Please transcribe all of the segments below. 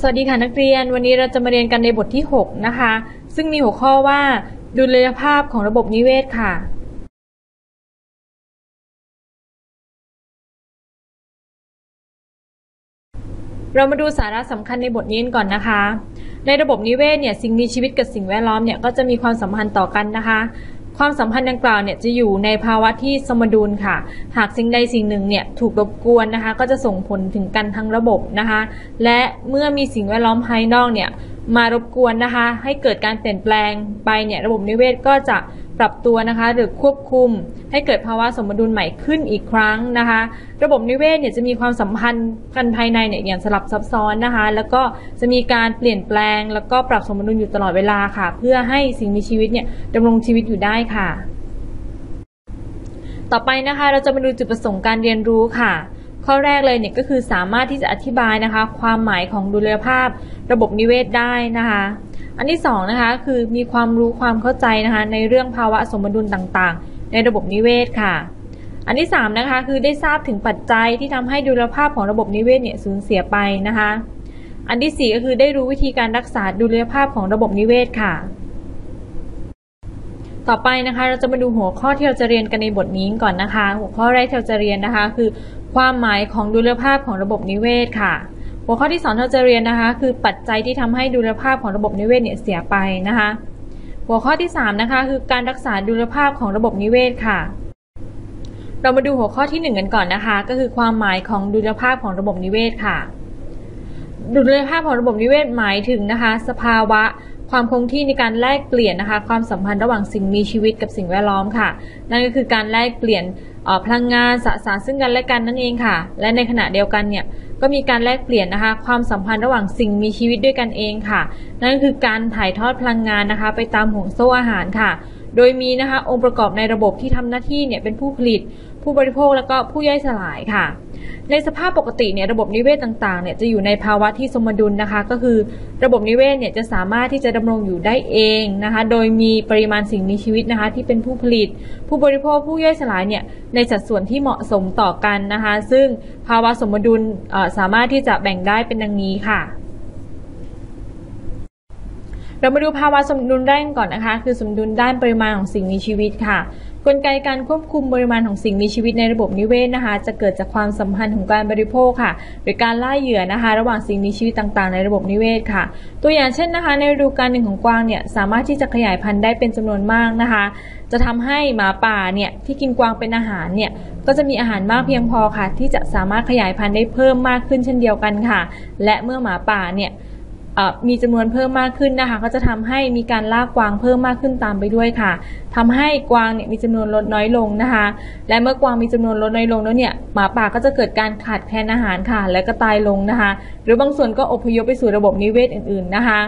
สวัสดีค่ะนักเรียน วันนี้เราจะมาเรียนกันในบทที่ 6 นะคะ ซึ่งมีหัวข้อว่าดุลยภาพของระบบนิเวศค่ะ เรามาดูสาระสำคัญในบทนี้ก่อนนะคะ ในระบบนิเวศเนี่ยสิ่งมีชีวิตกับสิ่งแวดล้อมเนี่ยก็จะมีความสัมพันธ์ต่อกันนะคะ ความสัมพันธ์ดังกล่าวเนี่ยจะอยู่ในภาวะที่สมดุลค่ะ หากสิ่งใดสิ่งหนึ่งเนี่ยถูกรบกวนนะคะ ก็จะส่งผลถึงกันทั้งระบบนะคะ และเมื่อมีสิ่งแวดล้อมภายนอกเนี่ยมารบกวนนะคะ ให้เกิดการเปลี่ยนแปลงไปเนี่ยระบบนิเวศก็จะ ปรับตัวนะคะ หรือควบคุมให้เกิดภาวะสมดุลใหม่ขึ้นอีกครั้งนะคะ ระบบนิเวศเนี่ยจะมีความสัมพันธ์กันภายในเนี่ยอย่างสลับซับซ้อนนะคะ แล้วก็จะมีการเปลี่ยนแปลง แล้วก็ปรับสมดุลอยู่ตลอดเวลาค่ะ เพื่อให้สิ่งมีชีวิตเนี่ยดำรงชีวิตอยู่ได้ค่ะ ต่อไปนะคะเราจะมาดูจุดประสงค์การเรียนรู้ค่ะข้อแรกเลยเนี่ยก็คือสามารถที่จะอธิบายนะคะ ความหมายของดุลยภาพระบบนิเวศได้นะคะ อันที่สองนะคะคือมีความรู้ความเข้าใจนะคะในเรื่องภาวะสมดุลต่างๆ ในระบบนิเวศค่ะ อันที่สามนะคะคือได้ทราบถึงปัจจัยที่ทำให้ดุลยภาพของระบบนิเวศเนี่ยสูญเสียไปนะคะ อันที่สี่ก็คือได้รู้วิธีการรักษาดุลยภาพของระบบนิเวศค่ะ ต่อไปนะคะเราจะมาดูหัวข้อที่เราจะเรียนกันในบทนี้ก่อนนะคะ หัวข้อแรกที่เราจะเรียนนะคะ คือ ความหมายของดุลยภาพของระบบนิเวศค่ะ หัวข้อที่สองที่เราจะเรียนนะคะ คือปัจจัยที่ทำให้ดุลภาพของระบบนิเวศเนี่ยเสียไปนะคะ หัวข้อที่สามนะคะ คือการรักษาดุลภาพของระบบนิเวศค่ะ เรามาดูหัวข้อที่หนึ่งกันก่อนนะคะ ก็คือความหมายของดุลภาพของระบบนิเวศค่ะ ดุลภาพของระบบนิเวศหมายถึงนะคะ สภาวะความคงที่ในการแลกเปลี่ยนนะคะ ความสัมพันธ์ระหว่างสิ่งมีชีวิตกับสิ่งแวดล้อมค่ะ นั่นก็คือการแลกเปลี่ยน พลังงานสสารซึ่งกันและกันนั่นเองค่ะ และในขณะเดียวกันเนี่ยก็มีการแลกเปลี่ยนนะคะ ความสัมพันธ์ระหว่างสิ่งมีชีวิตด้วยกันเองค่ะ นั่นคือการถ่ายทอดพลังงานนะคะ ไปตามห่วงโซ่อาหารค่ะ โดยมีนะคะองค์ประกอบในระบบที่ทำหน้าที่เนี่ยเป็นผู้ผลิต ผู้บริโภคแล้วก็ผู้ย่อยสลายค่ะ ในสภาพปกติเนี่ยระบบนิเวศต่างๆเนี่ยจะอยู่ในภาวะที่สมดุลนะคะ ก็คือระบบนิเวศเนี่ยจะสามารถที่จะดำรงอยู่ได้เองนะคะ โดยมีปริมาณสิ่งมีชีวิตนะคะ ที่เป็นผู้ผลิต ผู้บริโภคผู้ย่อยสลายเนี่ยในสัดส่วนที่เหมาะสมต่อกันนะคะ ซึ่งภาวะสมดุลสามารถที่จะแบ่งได้เป็นดังนี้ค่ะเรามาดูภาวะสมดุลแรกก่อนนะคะ คือสมดุลด้านปริมาณของสิ่งมีชีวิตค่ะ กลไกการควบคุมปริมาณของสิ่งมีชีวิตในระบบนิเวศนะคะ จะเกิดจากความสัมพันธ์ของการบริโภคค่ะ หรือการล่าเหยื่อนะคะ ระหว่างสิ่งมีชีวิตต่างๆ ในระบบนิเวศค่ะ ตัวอย่างเช่นนะคะ ในฤดูกาลหนึ่งของกวางเนี่ยสามารถที่จะขยายพันธุ์ได้เป็นจำนวนมากนะคะ จะทำให้หมาป่าเนี่ยที่กินกวางเป็นอาหารเนี่ยก็จะมีอาหารมากเพียงพอค่ะ ที่จะสามารถขยายพันธุ์ได้เพิ่มมากขึ้นเช่นเดียวกันค่ะ และเมื่อหมาป่าเนี่ย มีจำนวนเพิ่มมากขึ้นนะคะ ก็จะทำให้มีการล่ากวางเพิ่มมากขึ้นตามไปด้วยค่ะทำให้กวางเนี่ยมีจำนวนลดน้อยลงนะคะ และเมื่อกวางมีจำนวนลดน้อยลงแล้วเนี่ยหมาป่าก็จะเกิดการขาดแคลนอาหารค่ะ และก็ตายลงนะคะ หรือบางส่วนก็อพยพไปสู่ระบบนิเวศอื่นๆนะคะ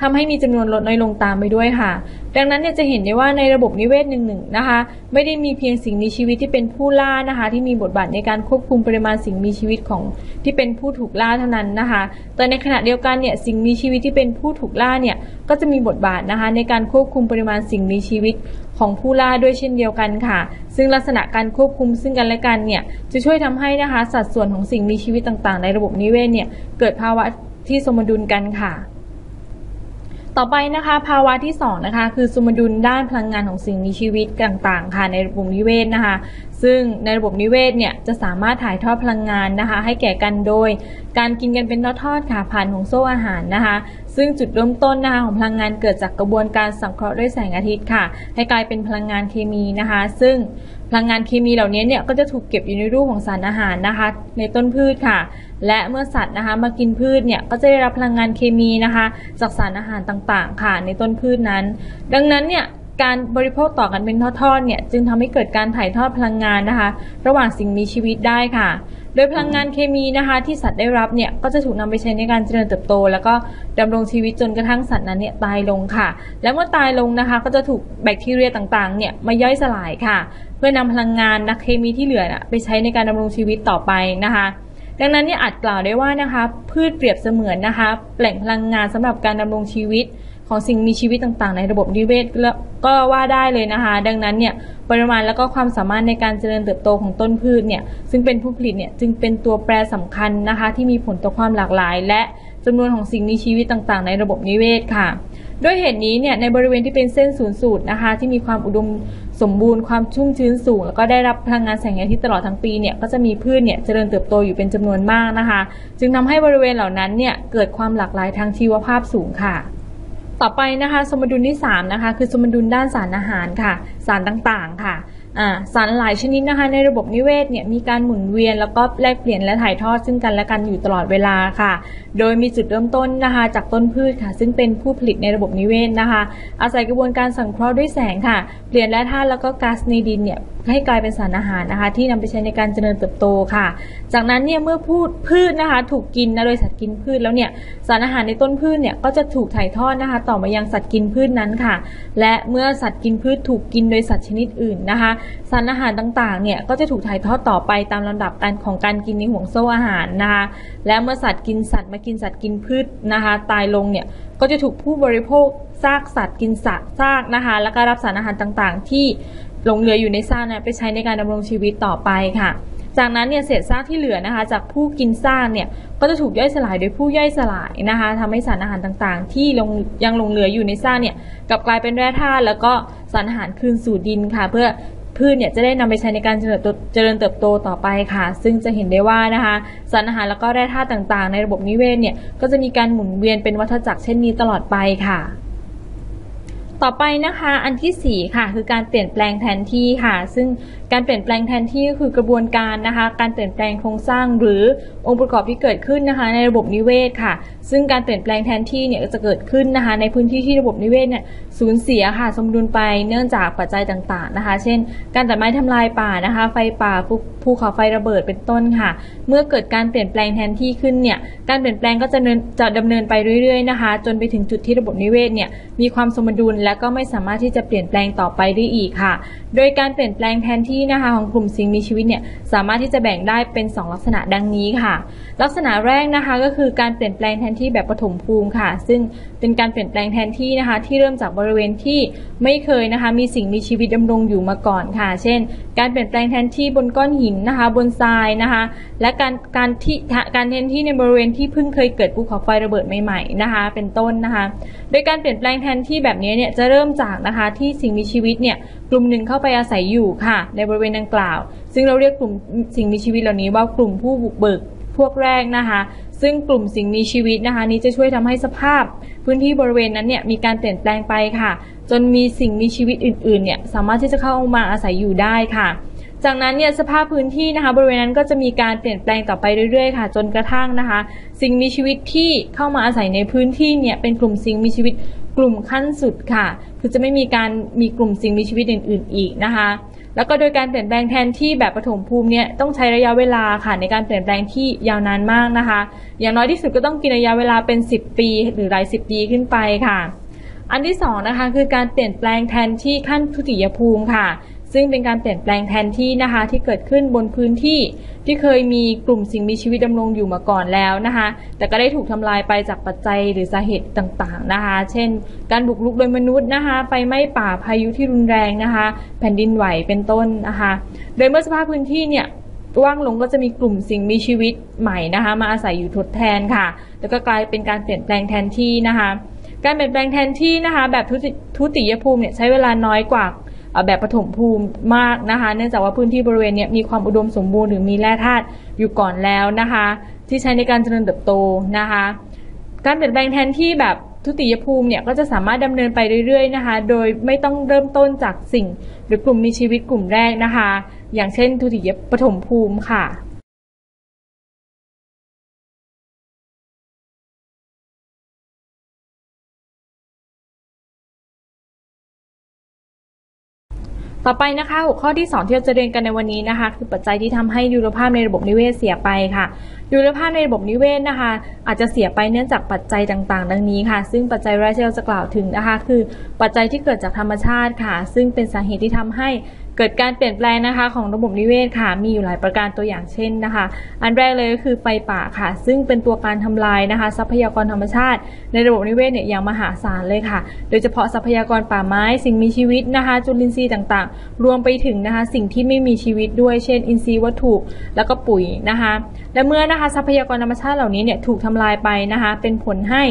ทำให้มีจำนวนลดน้อยลงตามไปด้วยค่ะ ดังนั้นเนี่ยจะเห็นได้ว่าในระบบนิเวศหนึ่งๆนะคะ ไม่ได้มีเพียงสิ่งมีชีวิตที่เป็นผู้ล่านะคะ ที่มีบทบาทในการควบคุมปริมาณสิ่งมีชีวิตของที่เป็นผู้ถูกล่าเท่านั้นนะคะ แต่ในขณะเดียวกันเนี่ยสิ่งมีชีวิตที่เป็นผู้ถูกล่าเนี่ยก็จะมีบทบาทนะคะในการควบคุมปริมาณสิ่งมีชีวิตของผู้ล่าด้วยเช่นเดียวกันค่ะ ซึ่งลักษณะการควบคุมซึ่งกันและกันเนี่ยจะช่วยทำให้นะคะสัดส่วนของสิ่งมีชีวิตต่างๆ ในระบบนิเวศเนี่ยเกิดภาวะที่สมดุลกันค่ะ ต่อไปนะคะ ภาวะที่2นะคะคือสมดุลด้านพลังงานของสิ่งมีชีวิตต่างๆ ค่ะในระบบนิเวศนะคะ ซึ่งในระบบนิเวศเนี่ยจะสามารถถ่ายทอดพลังงานนะคะ ให้แก่กันโดย การกินกันเป็นทอดๆค่ะผ่านของโซ่อาหารนะคะ ซึ่งจุดเริ่มต้นนะคะของพลังงานเกิดจากกระบวนการสังเคราะห์ด้วยแสงอาทิตย์ค่ะ ให้กลายเป็นพลังงานเคมีนะคะ ซึ่งพลังงานเคมีเหล่านี้เนี่ยก็จะถูกเก็บอยู่ในรูปของสารอาหารนะคะ ในต้นพืชค่ะ และเมื่อสัตว์นะคะมากินพืชเนี่ยก็จะได้รับพลังงานเคมีนะคะ จากสารอาหารต่างๆ ค่ะ ในต้นพืชนั้น ดังนั้นเนี่ยการบริโภคต่อกันเป็นทอดๆเนี่ยจึงทำให้เกิดการถ่ายทอดพลังงานนะคะ ระหว่างสิ่งมีชีวิตได้ค่ะ โดยพลังงานเคมีนะคะ ที่สัตว์ได้รับเนี่ยก็จะถูกนำไปใช้ในการเจริญเติบโต แล้วก็ดำรงชีวิตจนกระทั่งสัตว์นั้นเนี่ยตายลงค่ะ และเมื่อตายลงนะคะ ก็จะถูกแบคทีเรียต่างๆเนี่ยมาย่อยสลายค่ะ เพื่อนำพลังงานนักเคมีที่เหลือไปใช้ในการดำรงชีวิตต่อไปนะคะดังนั้นเนี่ยอาจกล่าวได้ว่านะคะ พืชเปรียบเสมือนนะคะ แหล่งพลังงานสำหรับการดำรงชีวิต ของสิ่งมีชีวิตต่างๆ ในระบบนิเวศก็ว่าได้เลยนะคะ ดังนั้นเนี่ยปริมาณแล้วก็ความสามารถในการเจริญเติบโตของต้นพืชเนี่ยซึ่งเป็นผู้ผลิตเนี่ยจึงเป็นตัวแปรสำคัญนะคะ ที่มีผลต่อความหลากหลาย และจำนวนของสิ่งมีชีวิตต่างๆ ในระบบนิเวศค่ะด้วยเหตุนี้เนี่ยในบริเวณที่เป็นเส้นศูนย์สูตรนะคะ ที่มีความอุดมสมบูรณ์ความชุ่มชื้นสูง แล้วก็ได้รับพลังงานแสงอาทิตย์ตลอดทั้งปีเนี่ยก็จะมีพืชเนี่ยเจริญเติบโตอยู่เป็นจำนวนมากนะคะ จึงทำให้บริเวณเหล่านั้นเนี่ยเกิดความหลากหลายทางชีวภาพสูงค่ะ ต่อไปนะคะ สมดุลที่3นะคะคือสมดุลด้านสารอาหารค่ะ สารต่างๆค่ะ สารหลายชนิดนะคะในระบบนิเวศเนี่ยมีการหมุนเวียนแล้วก็แลกเปลี่ยนและถ่ายทอดซึ่งกันและกันอยู่ตลอดเวลาค่ะ โดยมีจุดเริ่มต้นนะคะจากต้นพืชค่ะ ซึ่งเป็นผู้ผลิตในระบบนิเวศนะคะ อาศัยกระบวนการสังเคราะห์ด้วยแสงค่ะ เปลี่ยนแร่ธาตุแล้วก็ก๊าซในดินเนี่ยให้กลายเป็นสารอาหารนะคะ ที่นำไปใช้ในการเจริญเติบโตค่ะ จากนั้นเนี่ยเมื่อพืชพืชนะคะ ถูกกินนะโดยสัตว์กินพืชแล้วเนี่ยสารอาหารในต้นพืชเนี่ยก็จะถูกถ่ายทอดนะคะ ต่อมายังสัตว์กินพืชนั้นค่ะ และเมื่อสัตว์กินพืชถูกกินโดยสัตว์ชนิดอื่นนะคะสารอาหารต่างๆ เนี่ยก็จะถูกถ่ายทอดต่อไปตามลำดับการของการกินในห่วงโซ่อาหารนะคะ และเมื่อสัตว์กินสัตว์มากินสัตว์กินพืชนะคะ ตายลงเนี่ยก็จะถูกผู้บริโภคซากสัตว์กินสัตว์ซากนะคะ แล้วก็รับสารอาหารต่างๆ ที่หลงเหลืออยู่ในซากนะไปใช้ในการดำรงชีวิตต่อไปค่ะ จากนั้นเนี่ยเศษซากที่เหลือนะคะ จากผู้กินซากเนี่ยก็จะถูกย่อยสลายโดยผู้ย่อยสลายนะคะทำให้สารอาหารต่างๆ ที่ลงยังหลงเหลืออยู่ในซากเนี่ยกลับกลายเป็นแร่ธาตุแล้วก็สารอาหารคืนสู่ดินค่ะ เพื่อ พืชเนี่ยจะได้นำไปใช้ในการเจริญเจริญเติบโตต่อไปค่ะ ซึ่งจะเห็นได้ว่านะคะสารอาหารแล้วก็แร่ธาตุต่างๆ ในระบบนิเวศเนี่ยก็จะมีการหมุนเวียนเป็นวัฏจักรเช่นนี้ตลอดไปค่ะ ต่อไปนะคะอันที่4ค่ะคือการเปลี่ยนแปลงแทนที่ค่ะ ซึ่งการเปลี่ยนแปลงแทนที่ก็คือกระบวนการนะคะ การเปลี่ยนแปลงโครงสร้างหรือองค์ประกอบที่เกิดขึ้นนะคะ ในระบบนิเวศค่ะ ซึ่งการเปลี่ยนแปลงแทนที่เนี่ยจะเกิดขึ้นนะคะ ในพื้นที่ที่ระบบนิเวศเนี่ยสูญเสียค่ะ สมดุลไปเนื่องจากปัจจัยต่างๆนะคะ เช่น การตัดไม้ทำลายป่านะคะ ไฟป่าภูเขาไฟระเบิดเป็นต้นค่ะ เมื่อเกิดการเปลี่ยนแปลงแทนที่ขึ้นเนี่ยการเปลี่ยนแปลงก็จะจะดำเนินไปเรื่อยๆนะคะ จนไปถึงจุดที่ระบบนิเวศเนี่ยมีความสมดุลและก็ไม่สามารถที่จะเปลี่ยนแปลงต่อไปได้อีกค่ะ โดยการเปลี่ยนแปลงแทนที่นะคะของกลุ่มสิ่งมีชีวิตเนี่ยสามารถที่จะแบ่งได้เป็น 2 ลักษณะดังนี้ค่ะ ลักษณะแรกนะคะก็คือการเปลี่ยนแปลงแทนที่แบบปฐมภูมิค่ะ ซึ่งเป็นการเปลี่ยนแปลงแทนที่นะคะ ที่เริ่มจากบริเวณที่ไม่เคยนะคะ มีสิ่งมีชีวิตดำรงอยู่มาก่อนค่ะ เช่น การเปลี่ยนแปลงแทนที่บนก้อนหินนะคะ บนทรายนะคะ และการการที่การแทนที่ในบริเวณที่เพิ่งเคยเกิดภูเขาไฟระเบิดใหม่ๆนะคะ เป็นต้นนะคะ โดยการเปลี่ยนแปลงแทนที่แบบนี้เนี่ยจะเริ่มจากนะคะที่สิ่งมีชีวิตเนี่ยกลุ่มหนึ่งเข้าไปอาศัยอยู่ค่ะ ในบริเวณดังกล่าว ซึ่งเราเรียกกลุ่มสิ่งมีชีวิตเหล่านี้ว่ากลุ่มผู้บุกเบิกพวกแรกนะคะ ซึ่งกลุ่มสิ่งมีชีวิตนะคะ นี้จะช่วยทำให้สภาพ พื้นที่บริเวณนั้นเนี่ยมีการเปลี่ยนแปลงไปค่ะ จนมีสิ่งมีชีวิตอื่นๆเนี่ยสามารถที่จะเข้ามาอาศัยอยู่ได้ค่ะจากนั้นเนี่ยสภาพพื้นที่นะคะ บริเวณนั้นก็จะมีการเปลี่ยนแปลงต่อไปเรื่อยๆค่ะ จนกระทั่งนะคะ สิ่งมีชีวิตที่เข้ามาอาศัยในพื้นที่เนี่ยเป็นกลุ่มสิ่งมีชีวิต กลุ่มขั้นสุดค่ะ คือจะไม่มีการมีกลุ่มสิ่งมีชีวิตอื่น ๆ อีกนะคะ แล้วก็โดยการเปลี่ยนแปลงแทนที่แบบปฐมภูมิเนี่ยต้องใช้ระยะเวลาค่ะในการเปลี่ยนแปลงที่ยาวนานมากนะคะ อย่างน้อยที่สุดก็ต้องกินระยะเวลาเป็น 10 ปี หรือหลายสิบปีขึ้นไปค่ะ อันที่2นะคะคือการเปลี่ยนแปลงแทนที่ขั้นทุติยภูมิค่ะ ซึ่งเป็นการเปลี่ยนแปลงแทนที่นะคะที่เกิดขึ้นบนพื้นที่ที่เคยมีกลุ่มสิ่งมีชีวิตดำรงอยู่มาก่อนแล้วนะคะ แต่ก็ได้ถูกทำลายไปจากปัจจัยหรือสาเหตุต่างๆนะคะ เช่น การบุกรุกโดยมนุษย์นะคะไฟไหม้ป่าพายุที่รุนแรงนะคะ แผ่นดินไหวเป็นต้นนะคะ โดยเมื่อสภาพพื้นที่เนี่ยว่างลงก็จะมีกลุ่มสิ่งมีชีวิตใหม่นะคะ มาอาศัยอยู่ทดแทนค่ะ แล้วก็กลายเป็นการเปลี่ยนแปลงแทนที่นะคะ การเปลี่ยนแปลงแทนที่นะคะ แบบทุติยภูมิเนี่ยใช้เวลาน้อยกว่า แบบปฐมภูมิมากนะคะ เนื่องจากว่าพื้นที่บริเวณนี้มีความอุดมสมบูรณ์หรือมีแร่ธาตุอยู่ก่อนแล้วนะคะ ที่ใช้ในการเจริญเติบโตนะคะ การเปลี่ยนแปลงแทนที่แบบทุติยภูมิเนี่ยก็จะสามารถดำเนินไปเรื่อยๆนะคะ โดยไม่ต้องเริ่มต้นจากสิ่ง หรือกลุ่มมีชีวิตกลุ่มแรกนะคะ อย่างเช่นทุติยปฐมภูมิค่ะ ต่อไปนะคะหัวข้อที่ 2 ที่เราจะเรียนกันในวันนี้นะคะ คือปัจจัยที่ทำให้ยูรภาพในระบบนิเวศเสียไปค่ะยูรภาพในระบบนิเวศนะคะ อาจจะเสียไปเนื่องจากปัจจัยต่างๆ ดังนี้ค่ะ ซึ่งปัจจัยแรกที่เราจะกล่าวถึงนะคะ คือปัจจัยที่เกิดจากธรรมชาติค่ะ ซึ่งเป็นสาเหตุที่ทำให้ เกิดการเปลี่ยนแปลงนะคะ ของระบบนิเวศค่ะมีอยู่หลายประการตัวอย่างเช่นนะคะ อันแรกเลยก็คือไฟป่าค่ะ ซึ่งเป็นตัวการทำลายนะคะ ทรัพยากรธรรมชาติ ในระบบนิเวศเนี่ยอย่างมหาศาลเลยค่ะ โดยเฉพาะทรัพยากรป่าไม้สิ่งมีชีวิตนะคะ จุลินทรีย์ต่างๆ รวมไปถึงนะคะ สิ่งที่ไม่มีชีวิตด้วย เช่น อินทรีย์วัตถุ แล้วก็ปุ๋ยนะคะ และเมื่อนะคะทรัพยากรธรรมชาติเหล่านี้เนี่ยถูกทำลายไปนะคะ เป็นผลให้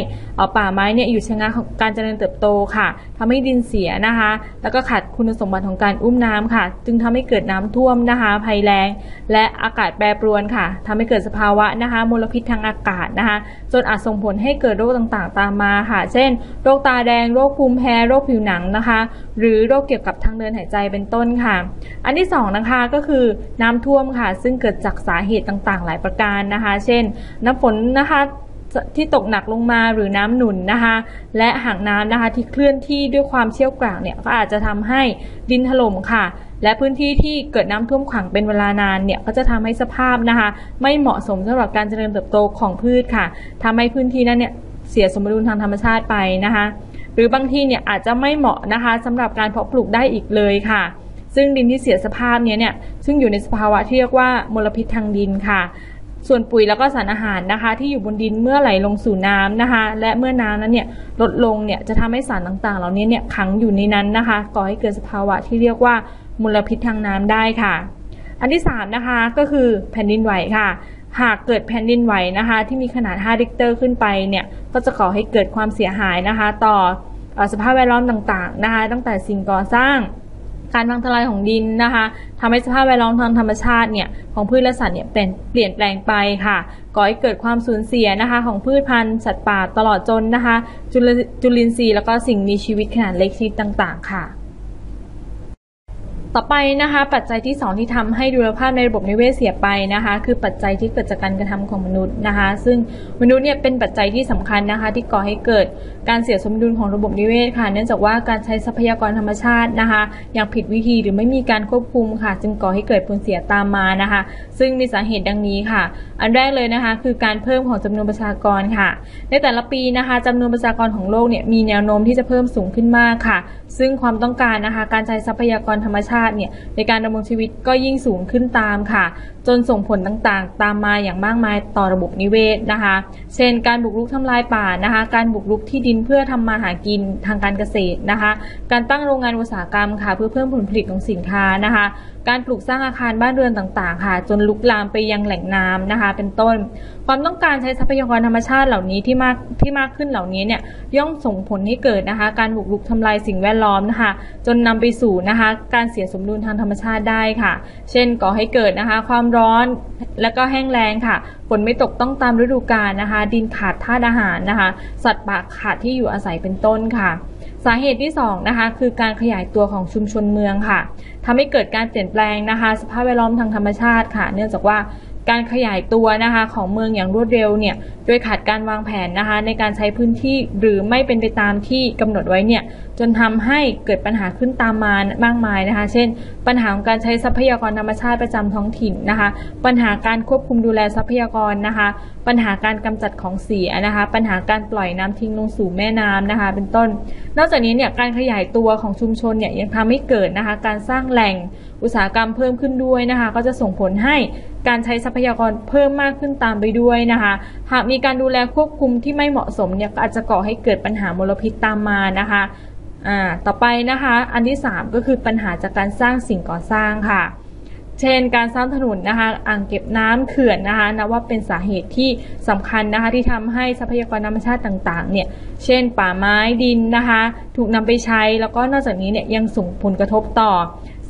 ป่าไม้เนี่ยอยู่ชะงักของการเจริญเติบโตค่ะทำให้ดินเสียนะคะ แล้วก็ขาดคุณสมบัติของการอุ้มน้ำค่ะจึงทำให้เกิดน้ำท่วมนะคะภัยแล้ง และอากาศแปรปรวนค่ะทำให้เกิดสภาวะนะคะมลพิษทางอากาศนะคะ จนอาจส่งผลให้เกิดโรคต่างๆ ตามมาค่ะ เช่น โรคตาแดง โรคภูมิแพ้ โรคผิวหนังนะคะ หรือโรคเกี่ยวกับทางเดินหายใจเป็นต้นค่ะ อันที่สองนะคะก็คือน้ำท่วมค่ะ ซึ่งเกิดจากสาเหตุต่างๆ หลายประการนะคะ เช่น น้ำฝนนะคะ ที่ตกหนักลงมาหรือน้ำหนุนนะคะ และหางน้ำนะคะที่เคลื่อนที่ด้วยความเชี่ยวกรากเนี่ยก็อาจจะทำให้ดินถล่มค่ะ และพื้นที่ที่เกิดน้ำท่วมขังเป็นเวลานานเนี่ยก็จะทำให้สภาพนะคะ ไม่เหมาะสมสำหรับการเจริญเติบโตของพืชค่ะทำให้พื้นที่นั้นเนี่ยเสียสมดุลทางธรรมชาติไปนะคะ หรือบางที่เนี่ยอาจจะไม่เหมาะนะคะสำหรับการเพาะปลูกได้อีกเลยค่ะซึ่งดินที่เสียสภาพเนี้ยเนี่ย ซึ่งอยู่ในสภาวะที่เรียกว่ามลพิษทางดินค่ะ ส่วนปุ๋ยแล้วก็สารอาหารนะคะ ที่อยู่บนดินเมื่อไหลลงสู่น้ำนะคะ และเมื่อน้ำนั้นเนี่ยลดลงเนี่ยจะทำให้สารต่างๆ เหล่านี้เนี่ยขังอยู่ในนั้นนะคะ ก่อให้เกิดสภาวะที่เรียกว่ามลพิษทางน้ำได้ค่ะ อันที่3นะคะก็คือแผ่นดินไหวค่ะหากเกิดแผ่นดินไหวนะคะ ที่มีขนาด 5 ริกเตอร์ขึ้นไปเนี่ยก็จะก่อให้เกิดความเสียหายนะคะ ต่อสภาพแวดล้อมต่างๆนะคะ ตั้งแต่สิ่งก่อสร้าง การพังทลายของดินนะคะทำให้สภาพแวดล้อมทางธรรมชาติเนี่ยของพืชและสัตว์เนี่ยเปลี่ยนเปลี่ยนแปลงไปค่ะก่อให้เกิดความสูญเสียนะคะของพืชพันธุ์สัตว์ป่าตลอดจนนะคะ จุลจุลินทรีย์แล้วก็สิ่งมีชีวิตขนาดเล็กชนิดต่าง ๆ ค่ะ ต่อไปนะคะ ปัจจัยที่ 2 ที่ทำให้ดุลภาพในระบบนิเวศเสียไปนะคะ คือปัจจัยที่เกิดจากการกระทำของมนุษย์นะคะ ซึ่งมนุษย์เนี่ยเป็นปัจจัยที่สำคัญนะคะ ที่ก่อให้เกิดการเสียสมดุลของระบบนิเวศค่ะ เนื่องจากว่าการใช้ทรัพยากรธรรมชาตินะคะ อย่างผิดวิธีหรือไม่มีการควบคุมค่ะ จึงก่อให้เกิดผลเสียตามมานะคะ ซึ่งมีสาเหตุดังนี้ค่ะ อันแรกเลยนะคะ คือการเพิ่มของจำนวนประชากรค่ะ ในแต่ละปีนะคะจำนวนประชากรของโลกเนี่ยมีแนวโน้มที่จะเพิ่มสูงขึ้นมากค่ะ ซึ่งความต้องการนะคะ การใช้ทรัพยากรธรรมชาติเนี่ยในการดำรงชีวิตก็ยิ่งสูงขึ้นตามค่ะ จนส่งผลต่างๆ ตามมาอย่างมากมายต่อระบบนิเวศนะคะ เช่น การบุกรุกทำลายป่านะคะ การบุกรุกที่ดินเพื่อทำมาหากินทางการเกษตรนะคะ การตั้งโรงงานอุตสาหกรรมค่ะ เพื่อเพิ่มผลผลิตของสินค้านะคะ การปลูกสร้างอาคารบ้านเรือนต่างๆ ค่ะ จนลุกลามไปยังแหล่งน้ำนะคะ เป็นต้น ความต้องการใช้ทรัพยากรธรรมชาติเหล่านี้ที่มากที่มากขึ้นเหล่านี้เนี่ยย่อมส่งผลให้เกิดนะคะ การบุกรุกทำลายสิ่งแวดล้อมนะคะ จนนำไปสู่นะคะ การเสียสมดุลทางธรรมชาติได้ค่ะ เช่นก่อให้เกิดนะคะ ความร้อนและก็แห้งแล้งค่ะฝนไม่ตกต้องตามฤดูกาลนะคะ ดินขาดธาตุอาหารนะคะ สัตว์ป่าขาดที่อยู่อาศัยเป็นต้นค่ะ สาเหตุที่2นะคะคือการขยายตัวของชุมชนเมืองค่ะทำให้เกิดการเปลี่ยนแปลงนะคะ สภาพแวดล้อมทางธรรมชาติค่ะ เนื่องจากว่า การขยายตัวนะคะของเมืองอย่างรวดเร็วเนี่ยโดยขาดการวางแผนนะคะในการใช้พื้นที่หรือไม่เป็นไปตามที่กำหนดไว้เนี่ยจนทำให้เกิดปัญหาขึ้นตามมามากมายนะคะ เช่น ปัญหาของการใช้ทรัพยากรธรรมชาติประจำท้องถิ่นนะคะ ปัญหาการควบคุมดูแลทรัพยากรนะคะ ปัญหาการกำจัดของเสียนะคะ ปัญหาการปล่อยน้ำทิ้งลงสู่แม่น้ำนะคะ เป็นต้น นอกจากนี้เนี่ยการขยายตัวของชุมชนเนี่ยยังทำให้เกิดนะคะการสร้างแหล่ง อุตสาหกรรมเพิ่มขึ้นด้วยนะคะ ก็จะส่งผลให้การใช้ทรัพยากรเพิ่มมากขึ้นตามไปด้วยนะคะ หากมีการดูแลควบคุมที่ไม่เหมาะสมเนี่ยก็อาจจะก่อให้เกิดปัญหามลพิษตามมานะคะอ่าต่อไปนะคะ อันที่ 3 ก็คือปัญหาจากการสร้างสิ่งก่อสร้างค่ะ เช่น การสร้างถนนนะคะ อ่างเก็บน้ำเขื่อนนะคะนับว่าเป็นสาเหตุที่สำคัญนะคะที่ทำให้ทรัพยากรธรรมชาติต่างๆ เนี่ย เช่น ป่าไม้ดินนะคะ ถูกนำไปใช้แล้วก็นอกจากนี้เนี่ยยังส่งผลกระทบต่อ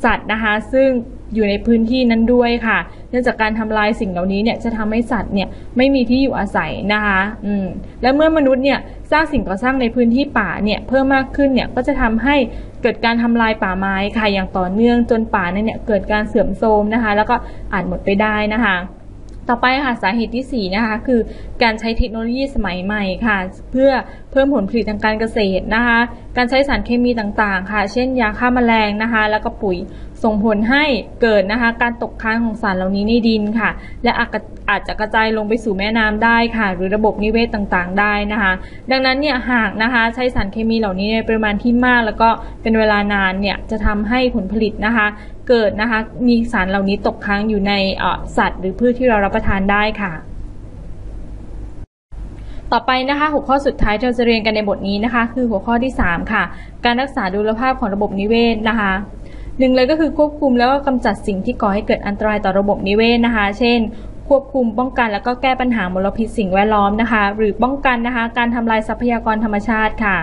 สัตว์นะคะ ซึ่งอยู่ในพื้นที่นั้นด้วยค่ะ เนื่องจากการทำลายสิ่งเหล่านี้เนี่ยจะทำให้สัตว์เนี่ยไม่มีที่อยู่อาศัยนะคะอืมและเมื่อมนุษย์เนี่ยสร้างสิ่งก่อสร้างในพื้นที่ป่าเนี่ยเพิ่มมากขึ้นเนี่ยก็จะทำให้เกิดการทำลายป่าไม้ค่ะอย่างต่อเนื่องจนป่าเนี่ยเกิดการเสื่อมโทรมนะคะ แล้วก็อาจหมดไปได้นะคะ ต่อไปค่ะสาเหตุที่ 4 นะคะ คือการใช้เทคโนโลยีสมัยใหม่ค่ะ เพื่อเพิ่มผลผลิตทางการเกษตรนะคะ การใช้สารเคมีต่างๆ ค่ะ เช่นยาฆ่าแมลงนะคะ แล้วก็ปุ๋ยส่งผลให้เกิดนะคะการตกค้างของสารเหล่านี้ในดินค่ะ และอาจจะกระจายลงไปสู่แม่น้ำได้ค่ะ หรือระบบนิเวศต่างๆ ได้นะคะ ดังนั้นเนี่ยหากนะคะใช้สารเคมีเหล่านี้ในปริมาณที่มาก แล้วก็เป็นเวลานานเนี่ยจะทำให้ผลผลิตนะคะ เกิดนะคะมีสารเหล่านี้ตกค้างอยู่ในสัตว์ หรือพืชที่เรารับประทานได้ค่ะ ต่อไปนะคะ หัวข้อสุดท้ายที่เราจะเรียนกันในบทนี้นะคะ คือหัวข้อที่ 3 ค่ะ การรักษาดุลภาพของระบบนิเวศนะคะหนึ่งเลยก็คือควบคุมแล้วก็กำจัดสิ่งที่ก่อให้เกิดอันตรายต่อระบบนิเวศนะคะ เช่น ควบคุมป้องกันแล้วก็แก้ปัญหามลพิษสิ่งแวดล้อมนะคะ หรือป้องกันนะคะ การทำลายทรัพยากรธรรมชาติค่ะ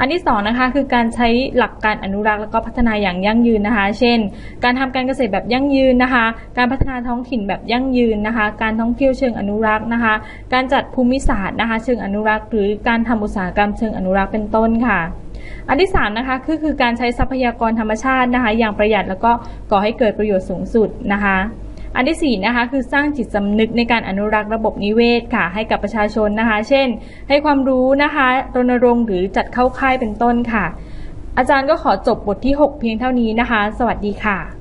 อันที่สองนะคะคือการใช้หลักการอนุรักษ์แล้วก็พัฒนาอย่างยั่งยืนนะคะ เช่น การทำการเกษตรแบบยั่งยืนนะคะ การพัฒนาท้องถิ่นแบบยั่งยืนนะคะ การท่องเที่ยวเชิงอนุรักษ์นะคะ การจัดภูมิศาสตร์นะคะ เชิงอนุรักษ์หรือการทำอุตสาหกรรมเชิงอนุรักษ์เป็นต้นค่ะอันที่สามนะคะคือคือการใช้ทรัพยากรธรรมชาตินะคะ อย่างประหยัดแล้วก็ก่อให้เกิดประโยชน์สูงสุดนะคะ อันที่สี่นะคะคือสร้างจิตสำนึกในการอนุรักษ์ระบบนิเวศค่ะ ให้กับประชาชนนะคะ เช่น ให้ความรู้นะคะรณรงค์หรือจัดเข้าค่ายเป็นต้นค่ะ อาจารย์ก็ขอจบบทที่ 6 เพียงเท่านี้นะคะ สวัสดีค่ะ